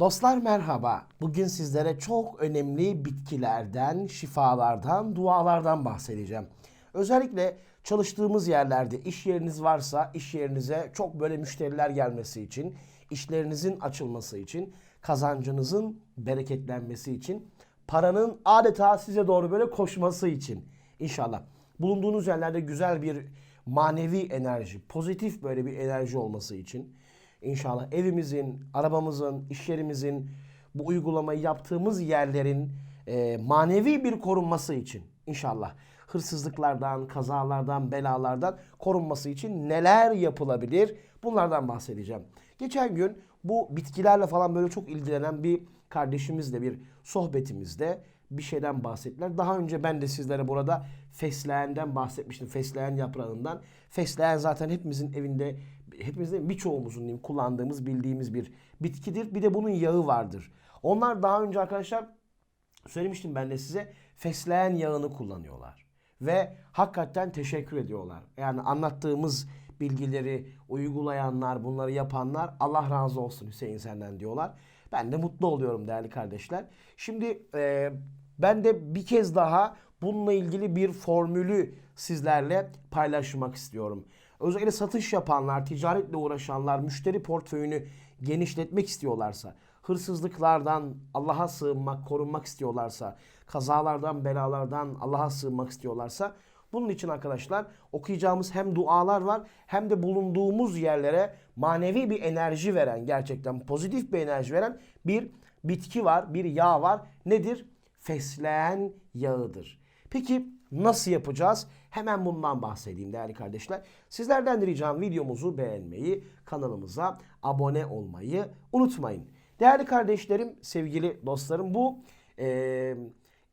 Dostlar merhaba. Bugün sizlere çok önemli bitkilerden, şifalardan, dualardan bahsedeceğim. Özellikle çalıştığımız yerlerde iş yeriniz varsa iş yerinize çok böyle müşteriler gelmesi için, işlerinizin açılması için, kazancınızın bereketlenmesi için, paranın adeta size doğru böyle koşması için inşallah. Bulunduğunuz yerlerde güzel bir manevi enerji, pozitif böyle bir enerji olması için İnşallah evimizin, arabamızın, iş yerimizin, bu uygulamayı yaptığımız yerlerin e, manevi bir korunması için inşallah hırsızlıklardan, kazalardan, belalardan korunması için neler yapılabilir? Bunlardan bahsedeceğim. Geçen gün bu bitkilerle falan böyle çok ilgilenen bir kardeşimizle bir sohbetimizde bir şeyden bahsettiler. Daha önce ben de sizlere burada fesleğenden bahsetmiştim. Fesleğen yaprağından. Fesleğen zaten hepimizin evinde hepimizin birçoğumuzun diyeyim, kullandığımız, bildiğimiz bir bitkidir. Bir de bunun yağı vardır. Onlar daha önce arkadaşlar söylemiştim ben de size fesleğen yağını kullanıyorlar. Ve hakikaten teşekkür ediyorlar. Yani anlattığımız bilgileri uygulayanlar, bunları yapanlar Allah razı olsun Hüseyin senden diyorlar. Ben de mutlu oluyorum değerli kardeşler. Şimdi e, ben de bir kez daha bununla ilgili bir formülü sizlerle paylaşmak istiyorum. Özellikle satış yapanlar, ticaretle uğraşanlar, müşteri portföyünü genişletmek istiyorlarsa, hırsızlıklardan Allah'a sığınmak, korunmak istiyorlarsa, kazalardan, belalardan Allah'a sığınmak istiyorlarsa bunun için arkadaşlar okuyacağımız hem dualar var hem de bulunduğumuz yerlere manevi bir enerji veren, gerçekten pozitif bir enerji veren bir bitki var, bir yağ var. Nedir? Fesleğen yağıdır. Peki nasıl yapacağız? Hemen bundan bahsedeyim değerli kardeşler. Sizlerden de ricam videomuzu beğenmeyi, kanalımıza abone olmayı unutmayın. Değerli kardeşlerim, sevgili dostlarım bu e,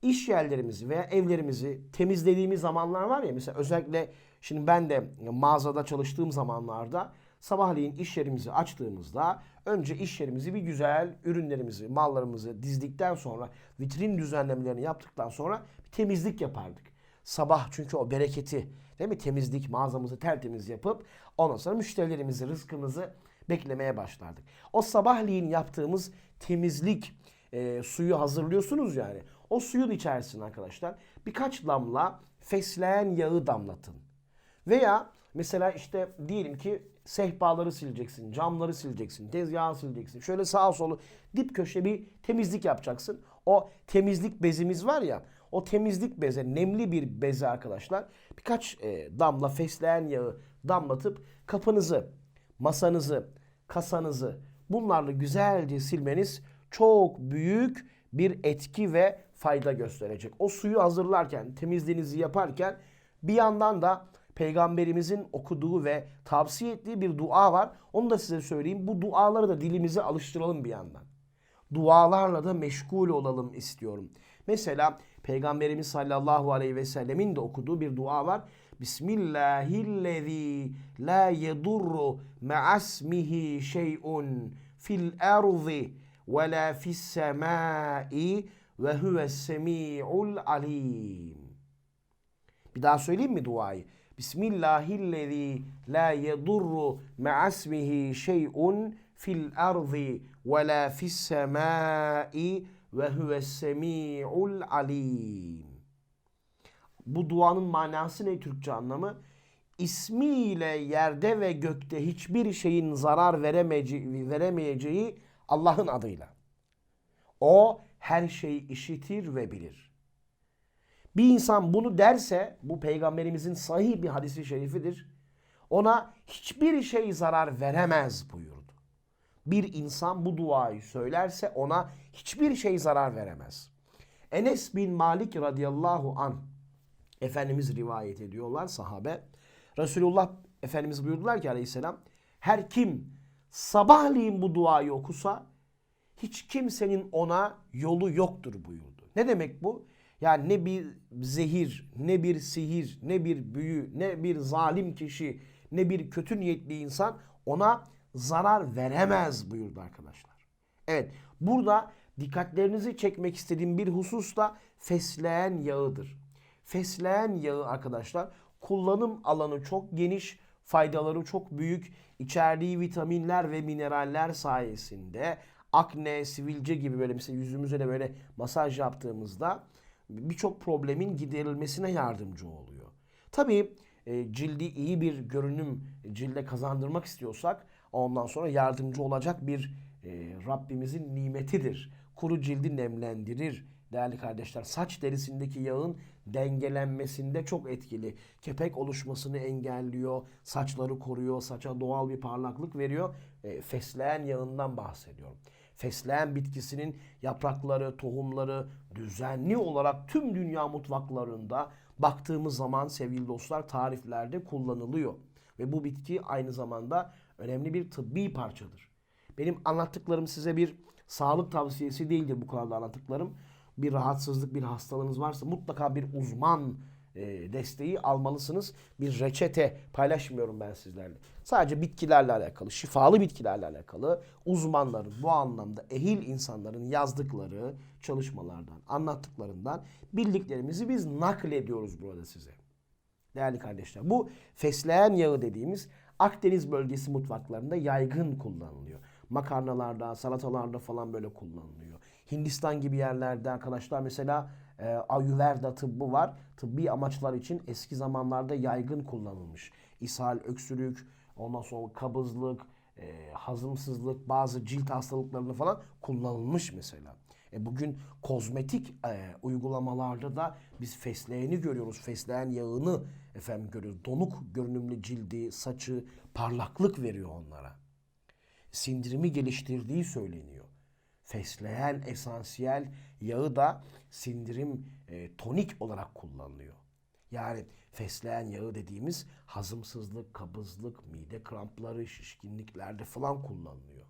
iş yerlerimizi veya evlerimizi temizlediğimiz zamanlar var ya mesela özellikle şimdi ben de mağazada çalıştığım zamanlarda sabahleyin iş yerimizi açtığımızda önce iş yerimizi bir güzel ürünlerimizi, mallarımızı dizdikten sonra vitrin düzenlemelerini yaptıktan sonra bir temizlik yapardık. Sabah çünkü o bereketi değil mi temizlik mağazamızı tertemiz yapıp ondan sonra müşterilerimizi rızkımızı beklemeye başlardık. O sabahleyin yaptığımız temizlik e, suyu hazırlıyorsunuz yani. O suyun içerisine arkadaşlar birkaç damla fesleğen yağı damlatın. Veya mesela işte diyelim ki sehpaları sileceksin, camları sileceksin, tezgahı sileceksin. Şöyle sağa solu dip köşe bir temizlik yapacaksın. O temizlik bezimiz var ya o temizlik beze, nemli bir beze arkadaşlar birkaç e, damla fesleğen yağı damlatıp kapınızı, masanızı, kasanızı bunlarla güzelce silmeniz çok büyük bir etki ve fayda gösterecek. O suyu hazırlarken, temizliğinizi yaparken bir yandan da peygamberimizin okuduğu ve tavsiye ettiği bir dua var. Onu da size söyleyeyim. Bu duaları da dilimize alıştıralım bir yandan. Dualarla da meşgul olalım istiyorum. Mesela Peygamberimiz sallallahu aleyhi ve sellemin de okuduğu bir dua var. Bismillahillezî la yedurru ma'asmihi şey'un fil ardı ve la fis semâi ve huves semi'ul alim. Bir daha söyleyeyim mi duayı? Bismillahillezî la yedurru ma'asmihi şey'un fil ardı ve la fis semâi ve huves semi'ul alim. Bu duanın manası ne Türkçe anlamı? İsmiyle yerde ve gökte hiçbir şeyin zarar veremeyeceği, veremeyeceği Allah'ın adıyla. O her şeyi işitir ve bilir. Bir insan bunu derse, bu peygamberimizin sahih bir hadisi şerifidir. Ona hiçbir şey zarar veremez buyurdu. Bir insan bu duayı söylerse ona hiçbir şey zarar veremez. Enes bin Malik radıyallahu an Efendimiz rivayet ediyorlar sahabe. Resulullah Efendimiz buyurdular ki aleyhisselam her kim sabahleyin bu duayı okusa hiç kimsenin ona yolu yoktur buyurdu. Ne demek bu? Yani ne bir zehir, ne bir sihir, ne bir büyü, ne bir zalim kişi, ne bir kötü niyetli insan ona zarar veremez buyurdu arkadaşlar. Evet burada dikkatlerinizi çekmek istediğim bir husus da fesleğen yağıdır. Fesleğen yağı arkadaşlar kullanım alanı çok geniş, faydaları çok büyük. İçerdiği vitaminler ve mineraller sayesinde akne, sivilce gibi böyle mesela yüzümüze de böyle masaj yaptığımızda birçok problemin giderilmesine yardımcı oluyor. Tabii e, cildi iyi bir görünüm cilde kazandırmak istiyorsak ondan sonra yardımcı olacak bir e, Rabbimizin nimetidir. Kuru cildi nemlendirir değerli kardeşler. Saç derisindeki yağın dengelenmesinde çok etkili. Kepek oluşmasını engelliyor, saçları koruyor, saça doğal bir parlaklık veriyor. E, fesleğen yağından bahsediyorum. Fesleğen bitkisinin yaprakları, tohumları düzenli olarak tüm dünya mutfaklarında baktığımız zaman sevgili dostlar tariflerde kullanılıyor. Ve bu bitki aynı zamanda önemli bir tıbbi parçadır. Benim anlattıklarım size bir sağlık tavsiyesi değildir bu kanalda anlattıklarım. Bir rahatsızlık, bir hastalığınız varsa mutlaka bir uzman e, desteği almalısınız. Bir reçete paylaşmıyorum ben sizlerle. Sadece bitkilerle alakalı, şifalı bitkilerle alakalı uzmanların bu anlamda ehil insanların yazdıkları çalışmalardan, anlattıklarından bildiklerimizi biz naklediyoruz burada size. Değerli kardeşler bu fesleğen yağı dediğimiz Akdeniz bölgesi mutfaklarında yaygın kullanılıyor. Makarnalarda, salatalarda falan böyle kullanılıyor. Hindistan gibi yerlerde arkadaşlar mesela e, Ayurveda tıbbı var. Tıbbi amaçlar için eski zamanlarda yaygın kullanılmış. İshal, öksürük, ondan sonra kabızlık, e, hazımsızlık, bazı cilt hastalıklarını falan kullanılmış mesela. E bugün kozmetik e, uygulamalarda da biz fesleğeni görüyoruz. Fesleğen yağını efendim görüyoruz. Donuk görünümlü cildi, saçı parlaklık veriyor onlara. Sindirimi geliştirdiği söyleniyor. Fesleğen esansiyel yağı da sindirim e, tonik olarak kullanılıyor. Yani fesleğen yağı dediğimiz hazımsızlık, kabızlık, mide krampları, şişkinliklerde falan kullanılıyor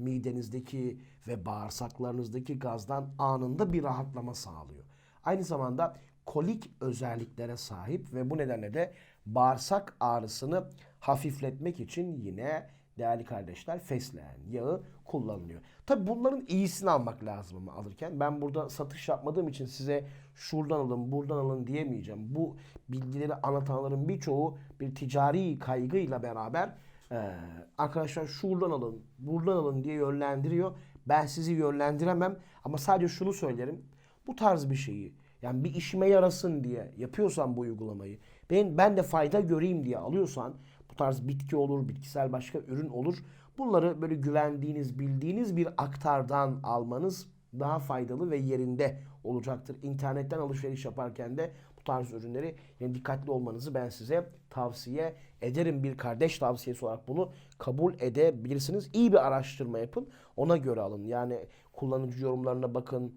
midenizdeki ve bağırsaklarınızdaki gazdan anında bir rahatlama sağlıyor. Aynı zamanda kolik özelliklere sahip ve bu nedenle de bağırsak ağrısını hafifletmek için yine değerli kardeşler fesleğen yağı kullanılıyor. Tabi bunların iyisini almak lazım ama alırken. Ben burada satış yapmadığım için size şuradan alın buradan alın diyemeyeceğim. Bu bilgileri anlatanların birçoğu bir ticari kaygıyla beraber ee, arkadaşlar şuradan alın, buradan alın diye yönlendiriyor. Ben sizi yönlendiremem ama sadece şunu söylerim. Bu tarz bir şeyi yani bir işime yarasın diye yapıyorsan bu uygulamayı, ben ben de fayda göreyim diye alıyorsan bu tarz bitki olur, bitkisel başka ürün olur. Bunları böyle güvendiğiniz, bildiğiniz bir aktardan almanız daha faydalı ve yerinde olacaktır. İnternetten alışveriş yaparken de bu tarz ürünleri yani dikkatli olmanızı ben size tavsiye ederim. Bir kardeş tavsiyesi olarak bunu kabul edebilirsiniz. İyi bir araştırma yapın. Ona göre alın. Yani kullanıcı yorumlarına bakın.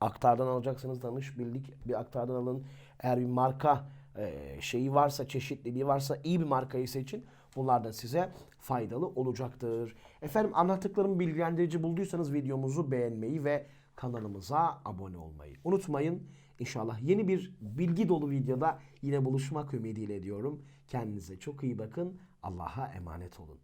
Aktardan alacaksınız danış bildik bir aktardan alın. Eğer bir marka e, şeyi varsa, çeşitliliği varsa iyi bir markayı seçin. Bunlar da size faydalı olacaktır. Efendim anlattıklarımı bilgilendirici bulduysanız videomuzu beğenmeyi ve kanalımıza abone olmayı unutmayın. İnşallah yeni bir bilgi dolu videoda yine buluşmak ümidiyle diyorum. Kendinize çok iyi bakın. Allah'a emanet olun.